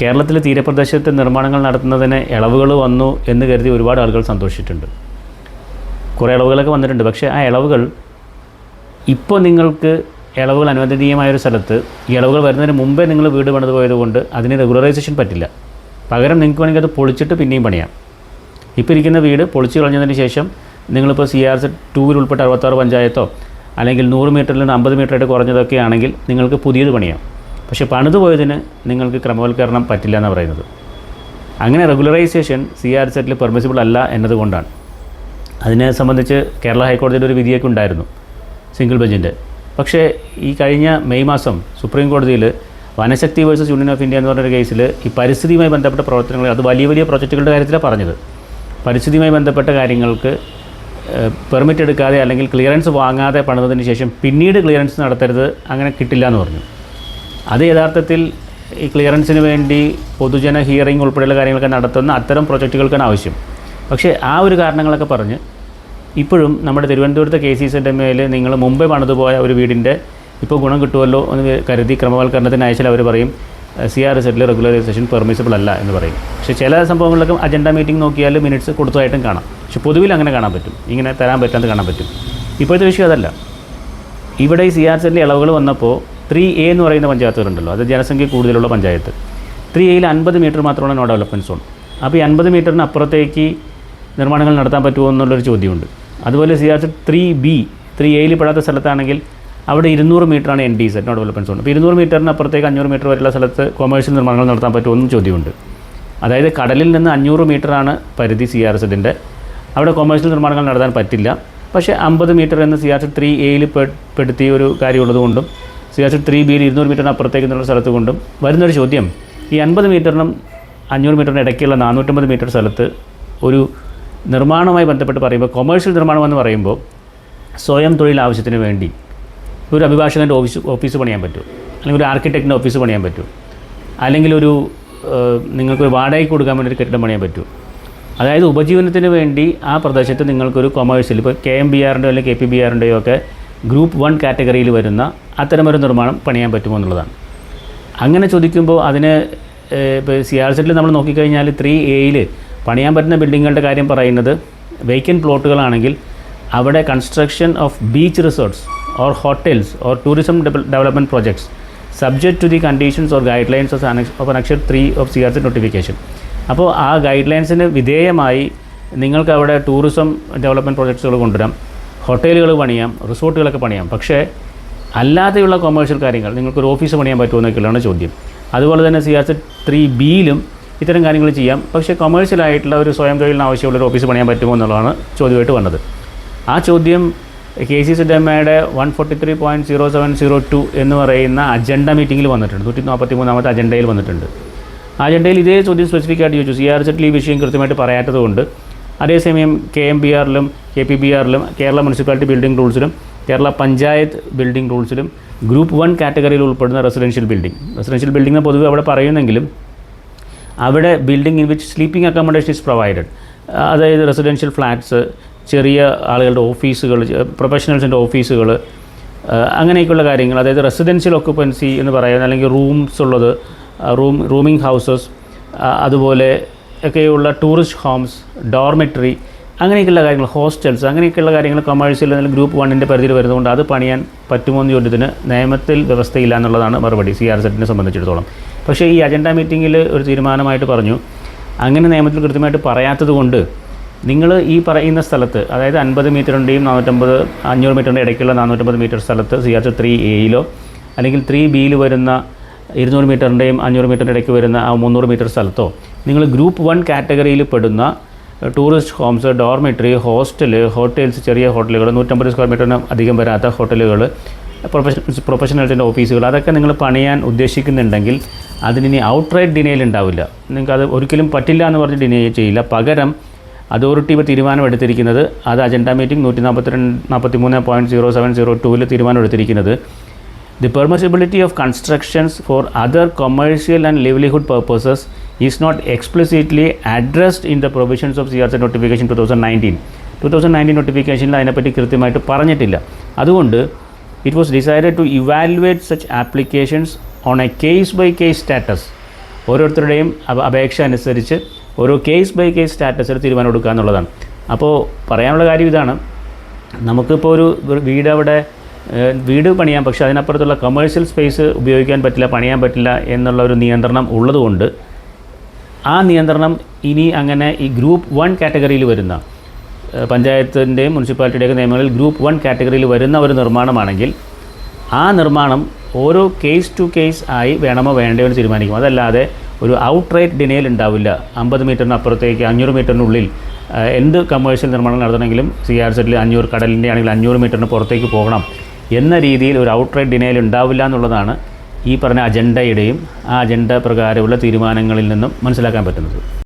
കേരളത്തിലെ തീരപ്രദേശത്തെ നിർമ്മാണങ്ങൾ നടത്തുന്നതിന് ഇളവുകൾ വന്നു എന്ന് കരുതി ഒരുപാട് ആളുകൾ സന്തോഷിച്ചിട്ടുണ്ട്. കുറേ ഇളവുകളൊക്കെ വന്നിട്ടുണ്ട്. പക്ഷേ ആ ഇളവുകൾ ഇപ്പോൾ നിങ്ങൾക്ക് ഇളവുകൾ അനുവദനീയമായ ഒരു സ്ഥലത്ത് ഈ ഇളവുകൾ വരുന്നതിന് മുമ്പേ നിങ്ങൾ വീട് പണിത് പോയതുകൊണ്ട് അതിന് റെഗുലറൈസേഷൻ പറ്റില്ല. പകരം നിങ്ങൾക്ക് വേണമെങ്കിൽ അത് പൊളിച്ചിട്ട് പിന്നെയും പണിയാം. ഇപ്പോൾ ഇരിക്കുന്ന വീട് പൊളിച്ച് കളഞ്ഞതിന് ശേഷം നിങ്ങളിപ്പോൾ സി ആർ സി ടൂവിൽ ഉൾപ്പെട്ട അറുപത്താറ് പഞ്ചായത്തോ അല്ലെങ്കിൽ നൂറ് മീറ്ററിൽ നിന്ന് അമ്പത് മീറ്ററായിട്ട് കുറഞ്ഞതൊക്കെ ആണെങ്കിൽ നിങ്ങൾക്ക് പുതിയത് പണിയാം. പക്ഷേ പണിത് പോയതിന് നിങ്ങൾക്ക് ക്രമവൽക്കരണം പറ്റില്ല എന്നാണ് പറയുന്നത്. അങ്ങനെ റെഗുലറൈസേഷൻ സി ആർ സെറ്റിൽ പെർമിസിബിൾ അല്ല എന്നതുകൊണ്ടാണ്. അതിനെ സംബന്ധിച്ച് കേരള ഹൈക്കോടതിയുടെ ഒരു വിധിയൊക്കെ ഉണ്ടായിരുന്നു സിംഗിൾ ബെഞ്ചിന്റെ പക്ഷേ ഈ കഴിഞ്ഞ മെയ് മാസം സുപ്രീം കോടതിയിൽ Vanashakti versus union of India എന്ന് പറഞ്ഞൊരു കേസിൽ ഈ പരിസ്ഥിതിയുമായി ബന്ധപ്പെട്ട പ്രവർത്തനങ്ങൾ അത് വലിയ വലിയ പ്രോജക്റ്റുകളുടെ കാര്യത്തിലാണ് പറഞ്ഞത്. പരിസ്ഥിതിയുമായി ബന്ധപ്പെട്ട കാര്യങ്ങൾക്ക് പെർമിറ്റ് എടുക്കാതെ അല്ലെങ്കിൽ ക്ലിയറൻസ് വാങ്ങാതെ പണിതതിന് ശേഷം പിന്നീട് ക്ലിയറൻസ് നടത്തരുത് അങ്ങനെ കിട്ടില്ല എന്ന് പറഞ്ഞു. അത് യഥാർത്ഥത്തിൽ ഈ ക്ലിയറൻസിന് വേണ്ടി പൊതുജന ഹിയറിംഗ് ഉൾപ്പെടെയുള്ള കാര്യങ്ങളൊക്കെ നടത്തുന്ന അത്തരം പ്രൊജക്റ്റുകൾക്കാണ് ആവശ്യം. പക്ഷേ ആ ഒരു കാരണങ്ങളൊക്കെ പറഞ്ഞ് ഇപ്പോഴും നമ്മുടെ തിരുവനന്തപുരത്തെ കെ സി സിന്റെ മേൽ നിങ്ങൾ മുമ്പേ പണിതുപോയ ഒരു വീടിന്റെ ഇപ്പോൾ ഗുണം കിട്ടുമല്ലോ എന്ന് കരുതി ക്രമവൽക്കരണത്തിന് അയച്ചാൽ അവർ പറയും സി ആർ എസ് എറ്റിൽ റെഗുലറൈസേഷൻ പെർമിസിബിൾ അല്ല എന്ന് പറയും. പക്ഷേ ചില സംഭവങ്ങളിലൊക്കെ അജണ്ട മീറ്റിംഗ് നോക്കിയാൽ മിനിറ്റ്സ് കൊടുത്തതായിട്ടും കാണാം. പക്ഷെ പൊതുവിൽ അങ്ങനെ കാണാൻ പറ്റും. ഇങ്ങനെ തരാൻ പറ്റാതെ കാണാൻ പറ്റും. ഇപ്പോഴത്തെ വിഷയം അതല്ല. ഇവിടെ ഈ സി ആർ എസ് സെറ്റിലെ ഇളവുകൾ വന്നപ്പോൾ ത്രീ എ എന്ന് പറയുന്ന പഞ്ചായത്തുകളുണ്ടല്ലോ. അത് ജനസംഖ്യ കൂടുതലുള്ള പഞ്ചായത്ത്. ത്രീ എയിൽ അൻപത് മീറ്റർ മാത്രമാണ് നോ ഡെവലപ്മെന്റ് സോൺ അപ്പോൾ ഈ അൻപത് മീറ്ററിന് അപ്പുറത്തേക്ക് നിർമ്മാണങ്ങൾ നടത്താൻ പറ്റുമോ എന്നുള്ളൊരു ചോദ്യമുണ്ട്. അതുപോലെ C R three B three എയിൽ പെടാത്ത സ്ഥലത്താണെങ്കിൽ അവിടെ ഇരുന്നൂറ് മീറ്ററാണ് N D Z no development zone അപ്പോൾ ഇരുന്നൂറ് മീറ്ററിന് അപ്പുറത്തേക്ക് അഞ്ഞൂറ് മീറ്റർ വരെയുള്ള സ്ഥലത്ത് കൊമേഴ്ഷ്യൽ നിർമ്മാണങ്ങൾ നടത്താൻ പറ്റുമോ എന്നും ചോദ്യമുണ്ട്. അതായത് കടലിൽ നിന്ന് അഞ്ഞൂറ് മീറ്ററാണ് പരിധി സി ആർ എസിന്റെ അവിടെ കൊമേഴ്ഷ്യൽ നിർമ്മാണങ്ങൾ നടത്താൻ പറ്റില്ല. പക്ഷേ അമ്പത് മീറ്റർ എന്ന് സി ആർ സി ത്രീ എയിൽ പെടുത്തിയ ഒരു കാര്യമുള്ളതുകൊണ്ടും സി ആർ സി ത്രീ ബിയിൽ ഇരുന്നൂറ് മീറ്ററിന് അപ്പുറത്തേക്ക് എന്നുള്ള സ്ഥലത്ത് കൊണ്ടും വരുന്നൊരു ചോദ്യം ഈ അൻപത് മീറ്ററിനും അഞ്ഞൂറ് മീറ്ററിനും ഇടയ്ക്കുള്ള നാനൂറ്റമ്പത് മീറ്റർ സ്ഥലത്ത് ഒരു നിർമ്മാണവുമായി ബന്ധപ്പെട്ട് പറയുമ്പോൾ കൊമേഴ്ഷ്യൽ നിർമ്മാണം എന്ന് പറയുമ്പോൾ സ്വയം തൊഴിൽ ആവശ്യത്തിന് വേണ്ടി ഒരു അഭിഭാഷകന്റെ ഓഫീസ് ഓഫീസ് പണിയാൻ പറ്റും. അല്ലെങ്കിൽ ഒരു ആർക്കിടെക്റ്റിന്റെ ഓഫീസ് പണിയാൻ പറ്റും. അല്ലെങ്കിൽ ഒരു നിങ്ങൾക്കൊരു വാടകയ്ക്ക് കൊടുക്കാൻ വേണ്ടി ഒരു കെട്ടിടം പണിയാൻ പറ്റും. അതായത് ഉപജീവനത്തിന് വേണ്ടി ആ പ്രദേശത്ത് നിങ്ങൾക്കൊരു കൊമേഴ്ഷ്യൽ ഇപ്പോൾ കെ എം ബി ആറിന്റെയോ അല്ലെങ്കിൽ കെ പി ബി ആറിന്റെയോ ഒക്കെ ഗ്രൂപ്പ് വൺ കാറ്റഗറിയിൽ വരുന്ന അത്തരമൊരു നിർമ്മാണം പണിയാൻ പറ്റുമോ എന്നുള്ളതാണ്. അങ്ങനെ ചോദിക്കുമ്പോൾ അതിന് ഇപ്പോൾ സി ആർ സെറ്റിൽ നമ്മൾ നോക്കിക്കഴിഞ്ഞാൽ ത്രീ എയിൽ പണിയാൻ പറ്റുന്ന ബിൽഡിങ്ങുകളുടെ കാര്യം പറയുന്നത് വേക്കൻ പ്ലോട്ടുകളാണെങ്കിൽ അവിടെ construction of beach resorts or hotels or tourism development projects subject to the conditions or guidelines of annexure three of C R Z notification അപ്പോൾ ആ ഗൈഡ് ലൈൻസിന് വിധേയമായി നിങ്ങൾക്ക് അവിടെ ടൂറിസം ഡെവലപ്മെന്റ് പ്രോജക്ട്സുകൾ കൊണ്ടുവരാം. ഹോട്ടലുകൾ പണിയാം റിസോർട്ടുകളൊക്കെ പണിയാം. പക്ഷേ അല്ലാതെയുള്ള കൊമേഴ്ഷ്യൽ കാര്യങ്ങൾ നിങ്ങൾക്കൊരു ഓഫീസ് പണിയാൻ പറ്റുമോ എന്നൊക്കെയുള്ളതാണ് ചോദ്യം. അതുപോലെ തന്നെ സി ആർ ത്രീ ബിയിലും ഇത്തരം കാര്യങ്ങൾ ചെയ്യാം. പക്ഷേ കൊമേഴ്ഷ്യൽ ആയിട്ടുള്ള ഒരു സ്വയം തൊഴിലിന് ആവശ്യമുള്ള ഒരു ഓഫീസ് പണിയാൻ പറ്റുമോ എന്നുള്ളതാണ് ചോദ്യമായിട്ട് വന്നത്. ആ ചോദ്യം K C സിഡമ്മയുടെ one forty three point zero seven zero two എന്ന് പറയുന്ന അജണ്ട മീറ്റിങ്ങിൽ വന്നിട്ടുണ്ട്. നൂറ്റി നാൽപ്പത്തി മൂന്നാമത്തെ അജണ്ടയിൽ വന്നിട്ടുണ്ട്. ആ അജണ്ടയിൽ ഇതേ ചോദ്യം സ്പെസിഫിക്കായിട്ട് ചോദിച്ചു. സി ആർ സെറ്റിൽ ഈ വിഷയം കൃത്യമായിട്ട് പറയാത്തതുകൊണ്ട് അതേസമയം കെ എം ബി ആറിലും കെ പി ബി ആറിലും കേരള മുനിസിപ്പാലിറ്റി ബിൽഡിംഗ് റൂൾസിലും കേരള പഞ്ചായത്ത് ബിൽഡിംഗ് റൂൾസിലും ഗ്രൂപ്പ് വൺ കാറ്റഗറിയിൽ ഉൾപ്പെടുന്ന റെസിഡൻഷ്യൽ ബിൽഡിംഗ്. റെസിഡൻഷ്യൽ ബിൽഡിംഗ് പൊതുവെ അവിടെ പറയുന്നെങ്കിലും അവിടെ building in which sleeping accommodation is provided. അതായത് റെസിഡൻഷ്യൽ ഫ്ലാറ്റ്സ് ചെറിയ ആളുകളുടെ ഓഫീസുകൾ പ്രൊഫഷണൽസിന്റെ ഓഫീസുകൾ അങ്ങനെയൊക്കെയുള്ള കാര്യങ്ങൾ. അതായത് റെസിഡൻഷ്യൽ ഒക്കുപ്പൻസി എന്ന് പറയുന്നത് അല്ലെങ്കിൽ റൂംസ് ഉള്ളത് റൂം റൂമിംഗ് ഹൗസസ് അതുപോലെ ഒക്കെയുള്ള ടൂറിസ്റ്റ് ഹോംസ് ഡോർമെറ്ററി അങ്ങനെയൊക്കെയുള്ള കാര്യങ്ങൾ ഹോസ്റ്റൽസ് അങ്ങനെയൊക്കെയുള്ള കാര്യങ്ങൾ കൊമേഴ്സ്യൽ അല്ലെങ്കിൽ ഗ്രൂപ്പ് വണ്ണിന്റെ പരിധിയിൽ വരുന്നതുകൊണ്ട് അത് പണിയാൻ പറ്റുമോ എന്ന് ചോദ്യത്തിന് നിയമത്തിൽ വ്യവസ്ഥയില്ല എന്നുള്ളതാണ് മറുപടി സി ആർ സെറ്റിനെ സംബന്ധിച്ചിടത്തോളം. പക്ഷേ ഈ അജണ്ട മീറ്റിങ്ങിൽ ഒരു തീരുമാനമായിട്ട് പറഞ്ഞു. അങ്ങനെ നിയമത്തിൽ കൃത്യമായിട്ട് പറയാത്തത് കൊണ്ട് നിങ്ങൾ ഈ പറയുന്ന സ്ഥലത്ത് അതായത് അൻപത് മീറ്ററിന്റെയും നാനൂറ്റമ്പത് അഞ്ഞൂറ് മീറ്ററിന്റെ ഇടയ്ക്കുള്ള നാനൂറ്റമ്പത് മീറ്റർ സ്ഥലത്ത് സി ആർ സി ത്രീ എയിലോ അല്ലെങ്കിൽ ത്രീ ബിയിൽ വരുന്ന ഇരുന്നൂറ് മീറ്ററിന്റെയും അഞ്ഞൂറ് മീറ്ററിന്റെ ഇടയ്ക്ക് വരുന്ന ആ മുന്നൂറ് മീറ്റർ സ്ഥലത്തോ നിങ്ങൾ ഗ്രൂപ്പ് വൺ കാറ്റഗറിയിൽ പെടുന്ന tourist homes dormitory hostel hotels ചെറിയ ഹോട്ടലുകൾ നൂറ്റമ്പത് സ്ക്വയർ മീറ്ററിന് അധികം വരാത്ത ഹോട്ടലുകൾ പ്രൊഫഷ പ്രൊഫഷണൽസിന്റെ ഓഫീസുകൾ അതൊക്കെ നിങ്ങൾ പണിയാൻ ഉദ്ദേശിക്കുന്നുണ്ടെങ്കിൽ അതിനി ഔട്ട്റൈറ്റ് ഡിനയിൽ ഉണ്ടാവില്ല. നിങ്ങൾക്ക് അത് ഒരിക്കലും പറ്റില്ല എന്ന് പറഞ്ഞ് ഡിനേ ചെയ്യില്ല. പകരം അതോറിറ്റി ഇപ്പോൾ തീരുമാനമെടുത്തിരിക്കുന്നത് അത് അജണ്ട മീറ്റിംഗ് നൂറ്റി നാൽപ്പത്തിരണ്ട് നാൽപ്പത്തി മൂന്ന് പോയിന്റ് സീറോ സെവൻ സീറോ ടൂവിൽ തീരുമാനമെടുത്തിരിക്കുന്നത്. The permissibility of constructions for other commercial and livelihood purposes is not explicitly addressed in the provisions of CRC notification 2019. 2019 നോട്ടിഫിക്കേഷനിൽ അതിനെപ്പറ്റി കൃത്യമായിട്ട് പറഞ്ഞിട്ടില്ല. അതുകൊണ്ട് it was decided to evaluate such applications on a case by case status ഓരോരുത്തരുടെയും അപ- അപേക്ഷ അനുസരിച്ച് ഓരോ കേസ് ബൈ കേസ് സ്റ്റാറ്റസിൽ തീരുമാനം എടുക്കുക എന്നുള്ളതാണ്. അപ്പോൾ പറയാനുള്ള കാര്യം ഇതാണ്. നമുക്കിപ്പോൾ ഒരു വീട് അവിടെ വീട് പണിയാം പക്ഷേ അതിനപ്പുറത്തുള്ള കമേഴ്ഷ്യൽ സ്പേസ് ഉപയോഗിക്കാൻ പറ്റില്ല പണിയാൻ പറ്റില്ല എന്നുള്ള ഒരു നിയന്ത്രണം ഉള്ളതുകൊണ്ട് ആ നിയന്ത്രണം ഇനി അങ്ങനെ ഈ ഗ്രൂപ്പ് വൺ കാറ്റഗറിയിൽ വരുന്ന പഞ്ചായത്തിന്റെയും മുനിസിപ്പാലിറ്റിയുടെയൊക്കെ നിയമങ്ങളിൽ ഗ്രൂപ്പ് വൺ കാറ്റഗറിയിൽ വരുന്ന ഒരു നിർമ്മാണമാണെങ്കിൽ ആ നിർമ്മാണം ഓരോ കേസ് ടു കേസ് ആയി വേണമോ വേണ്ടയോ എന്ന് തീരുമാനിക്കും. അതല്ലാതെ ഒരു ഔട്ട് റേറ്റ് ഡിനേൽ ഉണ്ടാവില്ല. അമ്പത് മീറ്ററിന് അപ്പുറത്തേക്ക് അഞ്ഞൂറ് മീറ്ററിനുള്ളിൽ എന്ത് കമേഴ്ഷ്യൽ നിർമ്മാണം നടത്തണമെങ്കിലും സി ആർ സെറ്റിൽ അഞ്ഞൂറ് കടലിന്റെ ആണെങ്കിൽ അഞ്ഞൂറ് മീറ്ററിന് പുറത്തേക്ക് പോകണം എന്ന രീതിയിൽ ഒരു ഔട്ട് റേറ്റ് ഡിനേൽ ഉണ്ടാവില്ല എന്നുള്ളതാണ് ഈ പറഞ്ഞ അജണ്ടയുടെയും ആ അജണ്ട പ്രകാരമുള്ള തീരുമാനങ്ങളിൽ നിന്നും മനസ്സിലാക്കാൻ പറ്റുന്നത്.